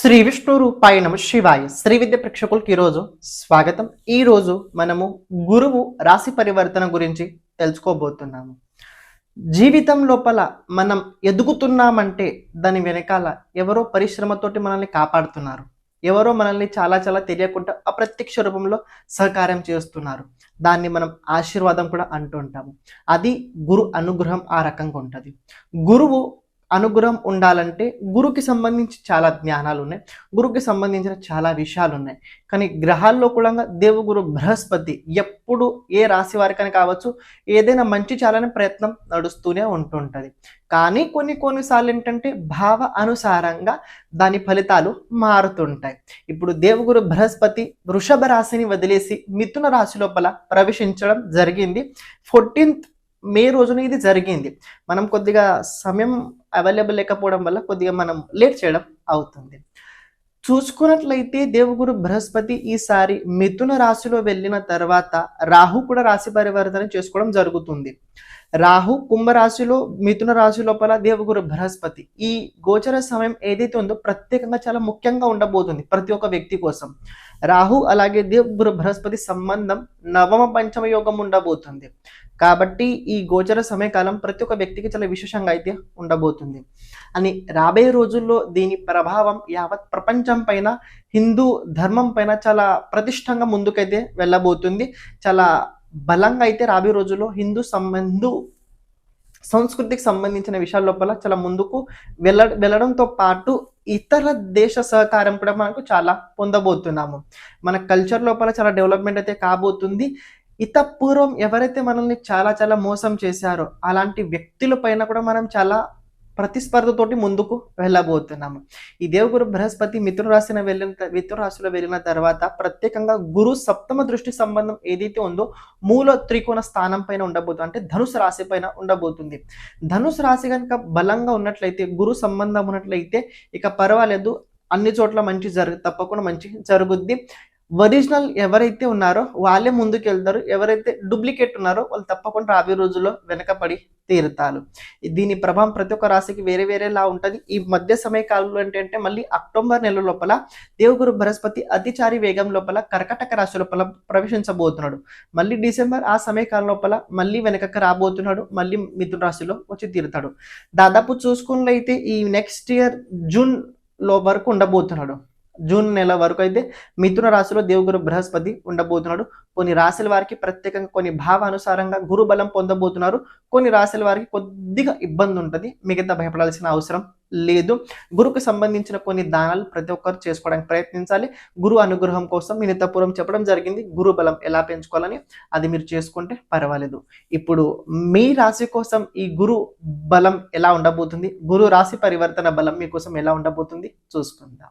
శ్రీ విష్ణు రూపాయ నమ శివాయ. శ్రీ విద్య ప్రేక్షకులకి ఈరోజు స్వాగతం. ఈరోజు మనము గురువు రాశి పరివర్తన గురించి తెలుసుకోబోతున్నాము. జీవితం లోపల మనం ఎదుగుతున్నామంటే దాని వెనకాల ఎవరో పరిశ్రమతోటి మనల్ని కాపాడుతున్నారు. ఎవరో మనల్ని చాలా చాలా తెలియకుండా అప్రత్యక్ష రూపంలో సహకారం చేస్తున్నారు. దాన్ని మనం ఆశీర్వాదం కూడా అంటుంటాము అది గురు అనుగ్రహం ఆ రకంగా ఉంటుంది. గురువు అనుగ్రహం ఉండాలంటే గురుకి సంబంధించి చాలా జ్ఞానాలు ఉన్నాయి గురుకి సంబంధించిన చాలా విషయాలు ఉన్నాయి కానీ గ్రహాల్లో కూడా దేవగురు బృహస్పతి ఎప్పుడు ఏ రాశి వారికని కావచ్చు ఏదైనా మంచి చేయాలనే ప్రయత్నం నడుస్తూనే ఉంటుంటుంది. కానీ కొన్ని కొన్నిసార్లు ఏంటంటే భావ అనుసారంగా దాని ఫలితాలు మారుతుంటాయి. ఇప్పుడు దేవగురు బృహస్పతి వృషభ రాశిని వదిలేసి మిథున రాశి లోపల ప్రవేశించడం జరిగింది. ఫోర్టీన్త్ మే రోజున ఇది జరిగింది. మనం కొద్దిగా సమయం అవైలబుల్ లేకపోవడం వల్ల కొద్దిగా మనం లేట్ చేయడం అవుతుంది. చూసుకున్నట్లయితే దేవగురు బృహస్పతి ఈసారి మిథున రాశిలో వెళ్ళిన తర్వాత రాహు కూడా రాశి పరివర్తన చేసుకోవడం జరుగుతుంది. రాహు కుంభరాశిలో మిథున రాశి లోపల దేవగురు బృహస్పతి. ఈ గోచర సమయం ఏదైతే ఉందో ప్రత్యేకంగా చాలా ముఖ్యంగా ఉండబోతుంది ప్రతి ఒక్క వ్యక్తి కోసం. రాహు అలాగే దేవగురు బృహస్పతి సంబంధం నవమ పంచమ యోగం ఉండబోతుంది. కాబట్టి ఈ గోచర సమయకాలం ప్రతి ఒక్క వ్యక్తికి చాలా విశేషంగా అయితే ఉండబోతుంది. అని రాబోయే రోజుల్లో దీని ప్రభావం యావత్ ప్రపంచం పైన హిందూ ధర్మం పైన చాలా ప్రతిష్టంగా ముందుకైతే వెళ్ళబోతుంది. చాలా బలంగా అయితే రాబోయే రోజుల్లో హిందూ సంబంధు హిందూ సంస్కృతికి సంబంధించిన విషయాల లోపల చాలా ముందుకు వెళ్ళ వెళ్ళడంతో పాటు ఇతర దేశ సహకారం కూడా మనకు చాలా పొందబోతున్నాము. మన కల్చర్ లోపల చాలా డెవలప్మెంట్ అయితే కాబోతుంది. ఇత పూర్వం ఎవరైతే మనల్ని చాలా చాలా మోసం చేశారో అలాంటి వ్యక్తుల పైన కూడా మనం చాలా ప్రతిస్పర్ధతోటి ముందుకు వెళ్ళబోతున్నాము. ఈ దేవగురు బృహస్పతి మిథున రాశిన వెళ్ళిన మిథున రాశిలో వెళ్ళిన తర్వాత ప్రత్యేకంగా గురు సప్తమ దృష్టి సంబంధం ఏదైతే ఉందో మూల త్రికోణ స్థానం పైన ఉండబోతుంది అంటే ధనుసు రాశి పైన ఉండబోతుంది. ధనుసు రాశి కనుక బలంగా ఉన్నట్లయితే గురు సంబంధం ఉన్నట్లయితే ఇక పర్వాలేదు. అన్ని చోట్ల మంచి జరుగు తప్పకుండా మంచి జరుగుద్ది. ఒరిజినల్ ఎవరైతే ఉన్నారో వాళ్ళే ముందుకు వెళ్తారు ఎవరైతే డూప్లికేట్ ఉన్నారో వాళ్ళు తప్పకుండా రాబోయే రోజుల్లో వెనకబడి తీరుతారు. దీని ప్రభావం ప్రతి ఒక్క రాశికి వేరే వేరేలా ఉంటుంది. ఈ మధ్య సమయ కాలంలో ఏంటంటే మళ్ళీ అక్టోబర్ నెల లోపల దేవగురు బృహస్పతి అతిచారి వేగం లోపల కర్కటక రాశి లోపల ప్రవేశించబోతున్నాడు. మళ్ళీ డిసెంబర్ ఆ సమయకాలం లోపల మళ్ళీ వెనకకు రాబోతున్నాడు. మళ్ళీ మిథున రాశిలో వచ్చి తీరుతాడు. దాదాపు చూసుకున్నట్లయితే ఈ నెక్స్ట్ ఇయర్ జూన్లో వరకు ఉండబోతున్నాడు. జూన్ నెల వరకు అయితే మిథున రాశిలో దేవుగురు బృహస్పతి ఉండబోతున్నాడు. కొన్ని రాశుల వారికి ప్రత్యేకంగా కొన్ని భావానుసారంగా గురు బలం పొందబోతున్నారు. కొన్ని రాశుల వారికి కొద్దిగా ఇబ్బంది ఉంటుంది. మిగతా భయపడాల్సిన అవసరం లేదు. గురుకు సంబంధించిన కొన్ని దానాలు ప్రతి ఒక్కరు చేసుకోవడానికి ప్రయత్నించాలి. గురు అనుగ్రహం కోసం మినితపురం చెప్పడం జరిగింది. గురు బలం ఎలా పెంచుకోవాలని అది మీరు చేసుకుంటే పర్వాలేదు. ఇప్పుడు మీ రాశి కోసం ఈ గురు బలం ఎలా ఉండబోతుంది? గురు రాశి పరివర్తన బలం మీకోసం ఎలా ఉండబోతుంది? చూసుకుందాం.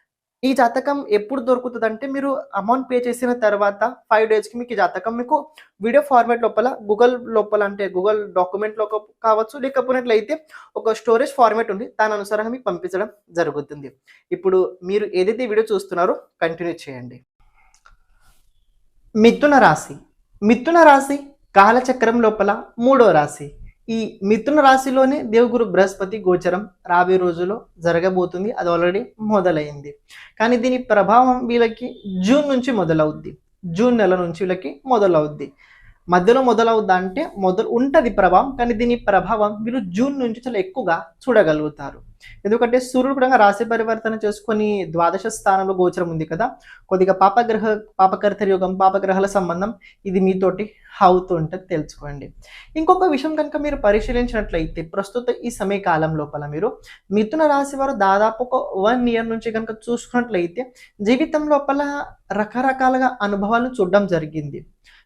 ఈ జాతకం ఎప్పుడు దొరుకుతుంది అంటే మీరు అమౌంట్ పే చేసిన తర్వాత ఫైవ్ డేస్కి మీకు ఈ జాతకం మీకు వీడియో ఫార్మాట్ లోపల గూగుల్ లోపల అంటే గూగుల్ డాక్యుమెంట్లో కావచ్చు లేకపోయినట్లయితే ఒక స్టోరేజ్ ఫార్మాట్ ఉంది. దాని అనుసారంగా మీకు పంపించడం జరుగుతుంది. ఇప్పుడు మీరు ఏదైతే వీడియో చూస్తున్నారో కంటిన్యూ చేయండి. మిథున రాశి. మిథున రాశి కాలచక్రం లోపల మూడో రాశి. ఈ మిథున రాశిలోనే దేవగురు బృహస్పతి గోచరం రాబోయే రోజుల్లో జరగబోతుంది. అది ఆల్రెడీ మొదలైంది. కానీ దీని ప్రభావం వీళ్ళకి జూన్ నుంచి మొదలవుద్ది. జూన్ నెల నుంచి వీళ్ళకి మొదలవుద్ది. మధ్యలో మొదలవుద్దా అంటే మొదలు ఉంటుంది ప్రభావం కానీ దీని ప్రభావం వీళ్ళు జూన్ నుంచి చాలా ఎక్కువగా చూడగలుగుతారు. ఎందుకంటే సూర్యుడు కూడా రాశి పరివర్తన చేసుకొని ద్వాదశ స్థానంలో గోచరం ఉంది కదా. కొద్దిగా పాపగ్రహ పాపకర్త యోగం పాపగ్రహాల సంబంధం ఇది మీతోటి అవుతూ ఉంటుంది తెలుసుకోండి. ఇంకొక విషయం కనుక మీరు పరిశీలించినట్లయితే ప్రస్తుత ఈ సమయకాలం లోపల మీరు మిథున రాశి వారు దాదాపు ఒక వన్ ఇయర్ నుంచి కనుక చూసుకున్నట్లయితే జీవితం లోపల రకరకాలుగా అనుభవాలను చూడడం జరిగింది.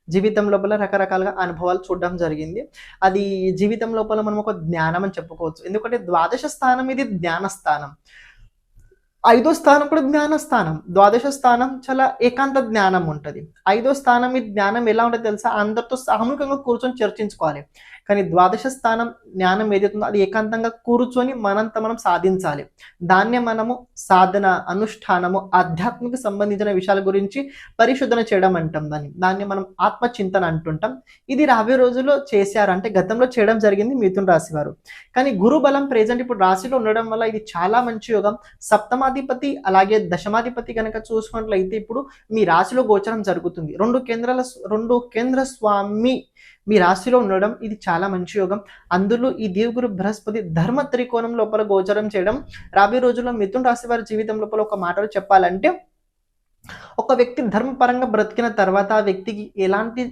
జీవితం లోపల రకరకాలుగా అనుభవాలు చూడడం జరిగింది. అది జీవితం లోపల మనం ఒక జ్ఞానం అని చెప్పుకోవచ్చు. ఎందుకంటే ద్వాదశ స్థానం ఇది జ్ఞాన స్థానం. ఐదో స్థానం కూడా జ్ఞాన స్థానం. ద్వాదశ స్థానం చాలా ఏకాంత జ్ఞానం ఉంటుంది. ఐదో స్థానం ఈ జ్ఞానం ఎలా ఉంటుంది తెలుసా? అందరితో సామూహికంగా కూర్చొని చర్చించుకోవాలి. కానీ ద్వాదశ స్థానం జ్ఞానం ఏదైతుందో అది ఏకాంతంగా కూర్చొని మనంత మనం సాధించాలి. దాన్నే మనము సాధన అనుష్ఠానము ఆధ్యాత్మిక సంబంధించిన విషయాల గురించి పరిశోధన చేయడం అంటాం దాన్ని. దాన్ని మనం ఆత్మచింతన అంటుంటాం. ఇది రాబోయే రోజుల్లో చేశారు. అంటే గతంలో చేయడం జరిగింది మిథున రాశి వారు. కానీ గురు బలం ప్రెజెంట్ ఇప్పుడు రాశిలో ఉండడం వల్ల ఇది చాలా మంచి యోగం. సప్తమాధిపతి అలాగే దశమాధిపతి కనుక చూసుకున్నట్లయితే ఇప్పుడు మీ రాశిలో గోచరం జరుగుతుంది. రెండు కేంద్రాల రెండు కేంద్ర స్వామి మీ రాశిలో ఉండడం ఇది చాలా మంచి యోగం. అందులో ఈ దేవుగురు బృహస్పతి ధర్మ త్రికోణం లోపల గోచరం చేయడం రాబోయే రోజుల్లో మిథున్ రాశి వారి జీవితం లోపల ఒక మాటలో చెప్పాలంటే ఒక వ్యక్తి ధర్మపరంగా బ్రతికిన తర్వాత ఆ వ్యక్తికి ఎలాంటి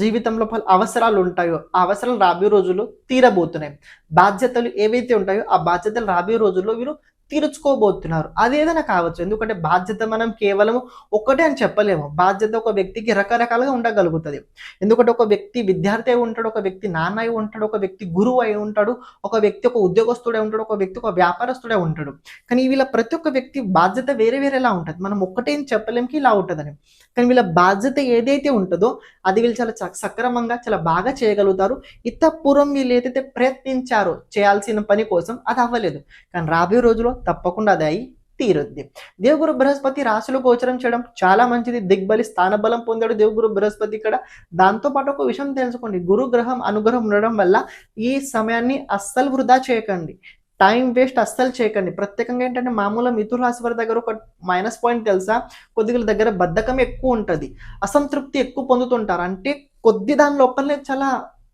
జీవితంలో పలు అవసరాలు ఉంటాయో ఆ అవసరాలు రాబోయే రోజుల్లో తీరబోతున్నాయి. బాధ్యతలు ఏవైతే ఉంటాయో ఆ బాధ్యతలు రాబోయే రోజుల్లో వీరు తీర్చుకోబోతున్నారు. అదేదైనా కావచ్చు. ఎందుకంటే బాధ్యత మనం కేవలం ఒక్కటే అని చెప్పలేము. బాధ్యత ఒక వ్యక్తికి రకరకాలుగా ఉండగలుగుతుంది. ఎందుకంటే ఒక వ్యక్తి విద్యార్థి అయి ఉంటాడు ఒక వ్యక్తి నాన్న అయి ఉంటాడు ఒక వ్యక్తి గురువు అయి ఉంటాడు ఒక వ్యక్తి ఒక ఉద్యోగస్తుడే ఉంటాడు ఒక వ్యక్తి ఒక వ్యాపారస్తుడే ఉంటాడు. కానీ వీళ్ళ ప్రతి ఒక్క వ్యక్తి బాధ్యత వేరే వేరేలా ఉంటుంది. మనం ఒక్కటే అని చెప్పలేంకి ఇలా ఉంటుందని. కానీ వీళ్ళ బాధ్యత ఏదైతే ఉంటుందో అది వీళ్ళు చాలా సక్రమంగా చాలా బాగా చేయగలుగుతారు. ఇత పూర్వం వీళ్ళు ఏదైతే ప్రయత్నించారో చేయాల్సిన పని కోసం అది అవ్వలేదు. కానీ రాబోయే రోజుల్లో తప్పకుండా అది అయి తీరుద్ది. దేవగురు బృహస్పతి రాశిలో గోచరం చేయడం చాలా మంచిది. దిగ్బలి స్థానబలం పొందాడు దేవగురు బృహస్పతి ఇక్కడ. దాంతో పాటు ఒక విషయం తెలుసుకోండి. గురు గ్రహం అనుగ్రహం ఉండడం వల్ల ఈ సమయాన్ని అస్సలు వృధా చేయకండి. టైం వేస్ట్ అస్సలు చేయకండి. ప్రత్యేకంగా ఏంటంటే మామూలుగా మిథున రాశి వారి దగ్గర ఒక మైనస్ పాయింట్ తెలుసా? కొద్దిగా దగ్గర బద్ధకం ఎక్కువ ఉంటుంది. అసంతృప్తి ఎక్కువ పొందుతుంటారు. అంటే కొద్ది దాని లోపలనే చాలా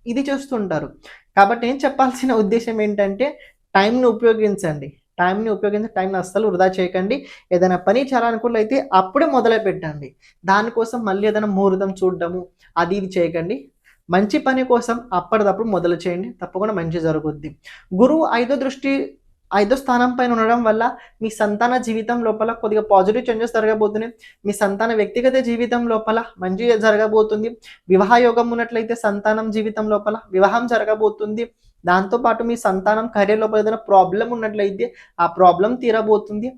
ఇది చేస్తుంటారు. కాబట్టి నేను చెప్పాల్సిన ఉద్దేశం ఏంటంటే టైంని ఉపయోగించండి. టైంని ఉపయోగించి టైంని అస్సలు వృధా చేయకండి. ఏదైనా పని చేయాలనుకున్నట్లయితే అప్పుడే మొదలు పెట్టండి. దానికోసం మళ్ళీ ఏదైనా ముహూర్తం చూడడము అది ఇది చేయకండి. మంచి పని కోసం అప్పటిదప్పుడు మొదలు చేయండి. తప్పకుండా మంచి జరుగుద్ది. గురువు ఐదో దృష్టి ఐదో స్థానం పైన ఉండడం వల్ల మీ సంతాన జీవితం లోపల కొద్దిగా పాజిటివ్ చేంజెస్ జరగబోతున్నాయి. మీ సంతాన వ్యక్తిగత జీవితం లోపల మంచి జరగబోతుంది. వివాహ యోగం ఉన్నట్లయితే సంతానం జీవితం లోపల వివాహం జరగబోతుంది. దాంతోపాటు మీ సంతానం కెరీర్ లోపల ఏదైనా ప్రాబ్లం ఉన్నట్లయితే ఆ ప్రాబ్లం తీరబోతుంది.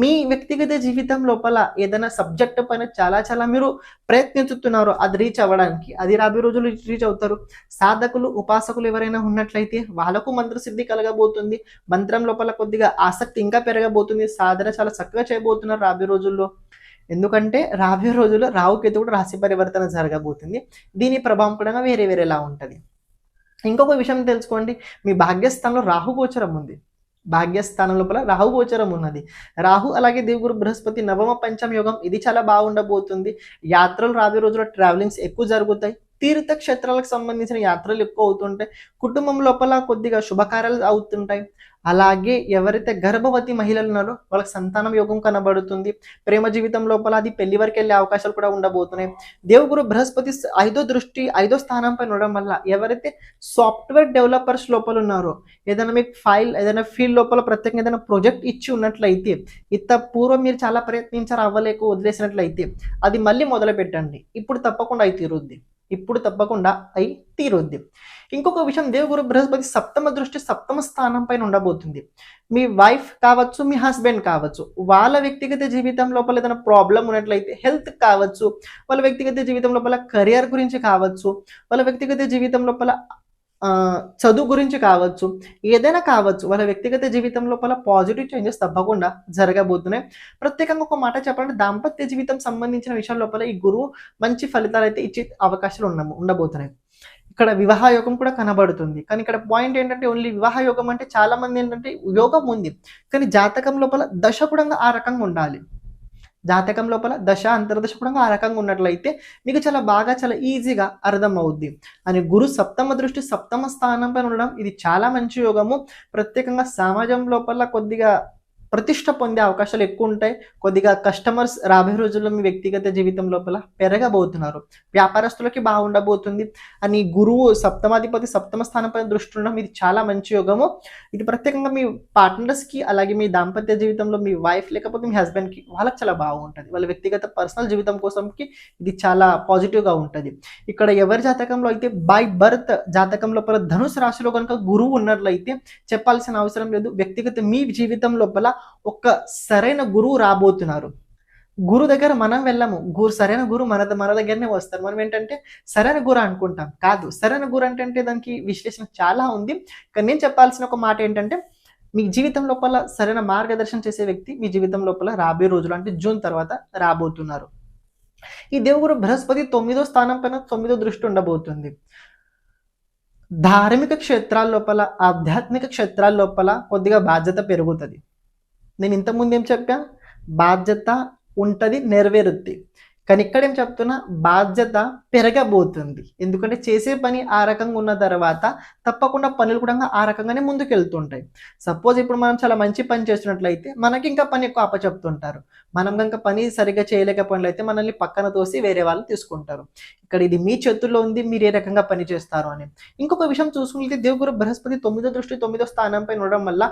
మీ వ్యక్తిగత జీవితం లోపల ఏదైనా సబ్జెక్ట్ పైన చాలా చాలా మీరు ప్రయత్నిస్తున్నారు అది రీచ్ అవ్వడానికి. అది రాబోయే రోజులు రీచ్ అవుతారు. సాధకులు ఉపాసకులు ఎవరైనా ఉన్నట్లయితే వాళ్ళకు మంత్రసిద్ధి కలగబోతుంది. మంత్రం లోపల కొద్దిగా ఆసక్తి ఇంకా పెరగబోతుంది. సాధన చాలా చక్కగా చేయబోతున్నారు రాబోయే రోజుల్లో. ఎందుకంటే రాబోయే రోజుల్లో రావుకేతు కూడా రాశి పరివర్తన జరగబోతుంది. దీని ప్రభావం కూడా వేరే వేరేలా ఉంటుంది. ఇంకొక విషయం తెలుసుకోండి. మీ భాగ్యస్థానంలో రాహు గోచరం ఉంది. భాగ్యస్థానం లోపల రాహు గోచరం ఉన్నది. రాహు అలాగే దేవుగురు బృహస్పతి నవమ పంచమ యోగం ఇది చాలా బాగుండబోతుంది. యాత్రలు రాబోయే రోజుల్లో ట్రావెలింగ్స్ ఎక్కువ జరుగుతాయి. తీర్థక్షేత్రాలకు సంబంధించిన యాత్రలు ఎక్కువ అవుతుంటాయి కుటుంబం లోపల కొద్దిగా శుభకార్యాలు అవుతుంటాయి. అలాగే ఎవరైతే గర్భవతి మహిళలు ఉన్నారో వాళ్ళకి సంతానం యోగం కనబడుతుంది. ప్రేమ జీవితం లోపల అది పెళ్ళి వరకు వెళ్ళే అవకాశాలు కూడా ఉండబోతున్నాయి. దేవుగురు బృహస్పతి ఐదో దృష్టి ఐదో స్థానం పైన ఉండడం వల్ల ఎవరైతే సాఫ్ట్వేర్ డెవలపర్స్ లోపల ఉన్నారో ఏదైనా మీకు ఫైల్ ఏదైనా ఫీల్డ్ లోపల ప్రత్యేకంగా ఏదైనా ప్రాజెక్ట్ ఇచ్చి ఉన్నట్లయితే ఇంత పూర్వం మీరు చాలా ప్రయత్నించారు అవ్వలేక వదిలేసినట్లయితే అది మళ్ళీ మొదలు పెట్టండి ఇప్పుడు తప్పకుండా అయి తీరుద్ది. ఇప్పుడు తప్పకుండా అయి తీరుద్ది ఇంకొక విషయం దేవగురు బృహస్పతి సప్తమ దృష్టి సప్తమ స్థానం పైన ఉండబోతుంది. మీ వైఫ్ కావచ్చు మీ హస్బెండ్ కావచ్చు వాళ్ళ వ్యక్తిగత జీవితం లోపల ఏదైనా ప్రాబ్లం ఉన్నట్లయితే హెల్త్ కావచ్చు వాళ్ళ వ్యక్తిగత జీవితం లోపల కెరియర్ గురించి కావచ్చు వాళ్ళ వ్యక్తిగత జీవితం లోపల చదువు గురించి కావచ్చు ఏదైనా కావచ్చు వాళ్ళ వ్యక్తిగత జీవితం లోపల పాజిటివ్ చేంజెస్ తప్పకుండా జరగబోతున్నాయి. ప్రత్యేకంగా ఒక మాట చెప్పాలంటే దాంపత్య జీవితం సంబంధించిన విషయాల లోపల ఈ గురువు మంచి ఫలితాలు అయితే ఇచ్చే అవకాశాలు ఉన్న ఉండబోతున్నాయి. ఇక్కడ వివాహ యోగం కూడా కనబడుతుంది. కానీ ఇక్కడ పాయింట్ ఏంటంటే ఓన్లీ వివాహ యోగం అంటే చాలా మంది ఏంటంటే యోగం ఉంది. కానీ జాతకం లోపల దశ కూడా ఆ రకంగా ఉండాలి. జాతకం లోపల దశ అంతర్దశ కూడా ఆ రకంగా ఉన్నట్లయితే మీకు చాలా బాగా చాలా ఈజీగా అర్థం అవుద్ది అని గురు సప్తమ దృష్టి సప్తమ స్థానం పైన ఉండడం ఇది చాలా మంచి యోగము. ప్రత్యేకంగా సమాజం లోపల కొద్దిగా ప్రతిష్ట పొందే అవకాశాలు ఎక్కువ ఉంటాయి. కొద్దిగా కస్టమర్స్ రాబోయే రోజుల్లో మీ వ్యక్తిగత జీవితం లోపల పెరగబోతున్నారు. వ్యాపారస్తులకి బాగుండబోతుంది అని గురువు సప్తమాధిపతి సప్తమ స్థానం పైన దృష్టి ఉండడం ఇది చాలా మంచి యోగము. ఇది ప్రత్యేకంగా మీ పార్ట్నర్స్కి అలాగే మీ దాంపత్య జీవితంలో మీ వైఫ్ లేకపోతే మీ హస్బెండ్కి వాళ్ళకి చాలా బాగుంటుంది. వాళ్ళ వ్యక్తిగత పర్సనల్ జీవితం కోసంకి ఇది చాలా పాజిటివ్గా ఉంటుంది. ఇక్కడ ఎవరి జాతకంలో అయితే బై బర్త్ జాతకం లోపల ధనుసు రాశిలో కనుక గురువు ఉన్నట్లయితే చెప్పాల్సిన అవసరం లేదు. వ్యక్తిగత మీ జీవితం లోపల ఒక సరైన గురువు రాబోతున్నారు. గురు దగ్గర మనం వెళ్ళము. గురు సరైన గురు మన మన దగ్గరనే వస్తారు. మనం ఏంటంటే సరైన గురు అనుకుంటాం. కాదు. సరైన గురు అంటే దానికి విశ్లేషణ చాలా ఉంది. కానీ నేను చెప్పాల్సిన ఒక మాట ఏంటంటే మీ జీవితం లోపల సరైన మార్గదర్శనం చేసే వ్యక్తి మీ జీవితం లోపల రాబోయే రోజులు అంటే జూన్ తర్వాత రాబోతున్నారు. ఈ దేవుగురు బృహస్పతి తొమ్మిదో స్థానం పైన తొమ్మిదో దృష్టి ఉండబోతుంది. ధార్మిక క్షేత్రాల లోపల ఆధ్యాత్మిక క్షేత్రాల లోపల కొద్దిగా బాధ్యత పెరుగుతుంది. నేను ఇంతకుముందు ఏం చెప్పా? బాధ్యత ఉంటుంది నెరవేరుద్ది. కానీ ఇక్కడ ఏం చెప్తున్నా? బాధ్యత పెరగబోతుంది. ఎందుకంటే చేసే పని ఆ రకంగా ఉన్న తర్వాత తప్పకుండా పనులు కూడా ఆ రకంగానే ముందుకు వెళ్తుంటాయి సపోజ్ ఇప్పుడు మనం చాలా మంచి పని చేస్తున్నట్లయితే మనకి ఇంకా పని ఎక్కువ అప్పచెప్తుంటారు. మనం కనుక పని సరిగ్గా చేయలేకపోయినట్లయితే మనల్ని పక్కన తోసి వేరే వాళ్ళు తీసుకుంటారు. ఇక్కడ ఇది మీ చేతుల్లో ఉంది మీరు ఏ రకంగా పనిచేస్తారు అని. ఇంకొక విషయం చూసుకుంటే దేవుగురు బృహస్పతి తొమ్మిదో దృష్టి తొమ్మిదో స్థానంపై ఉండడం వల్ల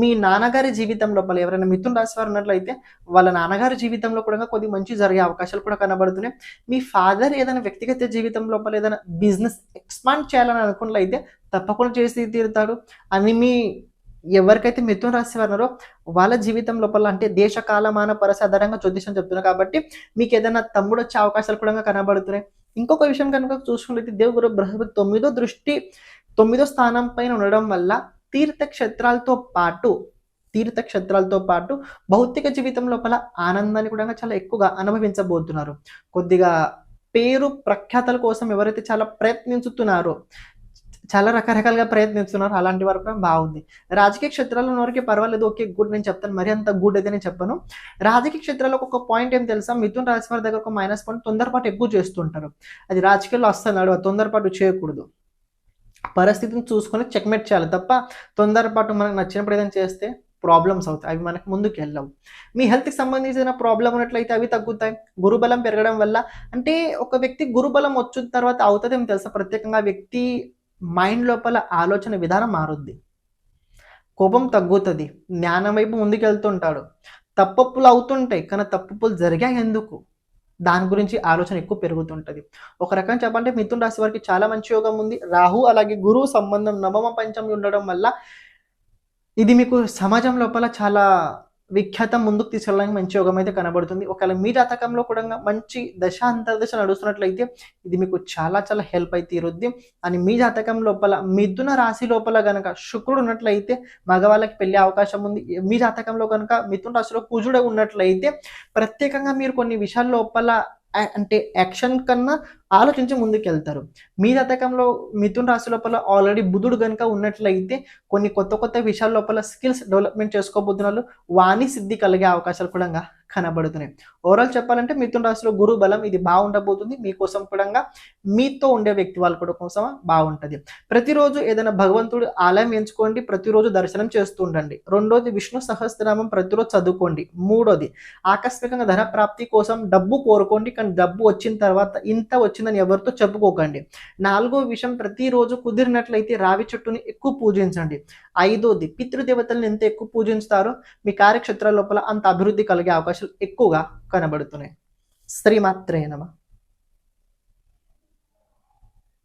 మీ నాన్నగారి జీవితం లోపల ఎవరైనా మిథున రాశి వారు ఉన్నట్లయితే వాళ్ళ నాన్నగారి జీవితంలో కూడా కొద్ది మంచి జరిగే అవకాశాలు కూడా కనబడుతున్నాయి. మీ ఫాదర్ ఏదైనా వ్యక్తిగత జీవితం లోపల ఏదైనా బిజినెస్ ఎక్స్పాండ్ చేయాలని అనుకున్నట్లయితే తప్పకుండా చేసి తీరుతాడు. అని మీ ఎవరికైతే మిథున రాశి వారు ఉన్నారో వాళ్ళ జీవితం లోపల అంటే దేశ కాలమాన పరస ఆధారంగా జ్యోతిషం చెప్తున్నారు కాబట్టి మీకు ఏదైనా తమ్ముడు వచ్చే అవకాశాలు కూడా కనబడుతున్నాయి. ఇంకొక విషయం కనుక చూసుకున్నట్లయితే దేవగురు బృహస్పతి తొమ్మిదో దృష్టి తొమ్మిదో స్థానం పైన ఉండడం వల్ల తీర్థక్షేత్రాలతో పాటు తీర్థక్షేత్రాలతో పాటు భౌతిక జీవితం లోపల ఆనందాన్ని కూడా చాలా ఎక్కువగా అనుభవించబోతున్నారు. కొద్దిగా పేరు ప్రఖ్యాతల కోసం ఎవరైతే చాలా ప్రయత్నించుతున్నారో చాలా రకరకాలుగా ప్రయత్నిస్తున్నారు. అలాంటి వరకు బాగుంది. రాజకీయ క్షేత్రాల్లో వరకు పర్వాలేదు. ఓకే గుడ్ నేను చెప్తాను. మరి అంత గుడ్ అయితే నేను చెప్పను. రాజకీయ క్షేత్రాల్లో ఒక పాయింట్ ఏం తెలుసా? మిథున్ రాశి వారి దగ్గర ఒక మైనస్ పాయింట్ తొందరపాటు ఎక్కువ చేస్తుంటారు. అది రాజకీయాల్లో వస్తున్నాడు తొందరపాటు చేయకూడదు. పరిస్థితిని చూసుకొని చెక్మేట్ చేయాలి. తప్ప తొందరపాటు మనకు నచ్చినప్పుడు ఏదైనా చేస్తే ప్రాబ్లమ్స్ అవుతాయి. అవి మనకు ముందుకు వెళ్ళవు. మీ హెల్త్కి సంబంధించిన ప్రాబ్లం ఉన్నట్లయితే అవి తగ్గుతాయి. గురుబలం పెరగడం వల్ల అంటే ఒక వ్యక్తి గురుబలం వచ్చిన తర్వాత అవుతుందేమో తెలుసా? ప్రత్యేకంగా వ్యక్తి మైండ్ లోపల ఆలోచన విధానం మారుద్ది. కోపం తగ్గుతుంది. జ్ఞానం వైపు ముందుకెళ్తుంటాడు. తప్పప్పులు అవుతుంటాయి కానీ తప్పప్పులు జరిగాయి ఎందుకు? దాని గురించి ఆలోచన ఎక్కువ పెరుగుతుంటుంది. ఒక రకం చెప్పంటే మిథున రాశి వారికి చాలా మంచి యోగం ఉంది. రాహు అలాగే గురువు సంబంధం నవమ పంచమి ఉండడం వల్ల ఇది మీకు సమాజం లోపల చాలా విఖ్యాతం ముందుకు తీసుకెళ్ళడానికి మంచి యోగం అయితే కనబడుతుంది. ఒకవేళ మీ జాతకంలో కూడా మంచి దశ అంతర్దశ నడుస్తున్నట్లయితే ఇది మీకు చాలా చాలా హెల్ప్ అయితే తీరుద్ది. అని మీ జాతకం లోపల మిథున రాశి లోపల గనక శుక్రుడు ఉన్నట్లయితే మగవాళ్ళకి పెళ్ళి అవకాశం ఉంది. మీ జాతకంలో కనుక మిథున రాశిలో కుజుడు ఉన్నట్లయితే ప్రత్యేకంగా మీరు కొన్ని విషయాల లోపల అంటే యాక్షన్ కన్నా ఆలోచించి ముందుకెళ్తారు. మీ జాతకంలో మిథున్ రాశి లోపల ఆల్రెడీ బుధుడు కనుక ఉన్నట్లయితే కొన్ని కొత్త కొత్త విషయాల లోపల స్కిల్స్ డెవలప్మెంట్ చేసుకోబోతున్నారు. వాణి సిద్ధి కలిగే అవకాశాలు కూడా కనబడుతున్నాయి. ఓవరాల్ చెప్పాలంటే మిథున రాశిలో గురు బలం ఇది బాగుండబోతుంది. మీకోసం కూడా మీతో ఉండే వ్యక్తి వాళ్ళ కూడా కోసం బాగుంటుంది. ప్రతిరోజు ఏదైనా భగవంతుడు ఆలయం ఎంచుకోండి. ప్రతిరోజు దర్శనం చేస్తూ ఉండండి. రెండోది విష్ణు సహస్రనామం ప్రతిరోజు చదువుకోండి. మూడోది ఆకస్మికంగా ధన ప్రాప్తి కోసం డబ్బు కోరుకోండి. కానీ డబ్బు వచ్చిన తర్వాత ఇంత వచ్చిందని ఎవరితో చెప్పుకోకండి. నాలుగో విషయం ప్రతిరోజు కుదిరినట్లయితే రావి చెట్టుని ఎక్కువ పూజించండి. ఐదోది పితృదేవతలను ఎంత ఎక్కువ పూజిస్తారో మీ కార్యక్షేత్రాల లోపల అంత అభివృద్ధి కలిగే అవకాశం ఎక్కువగా కనబడుతున్నాయి. శ్రీమాత్రే నమ.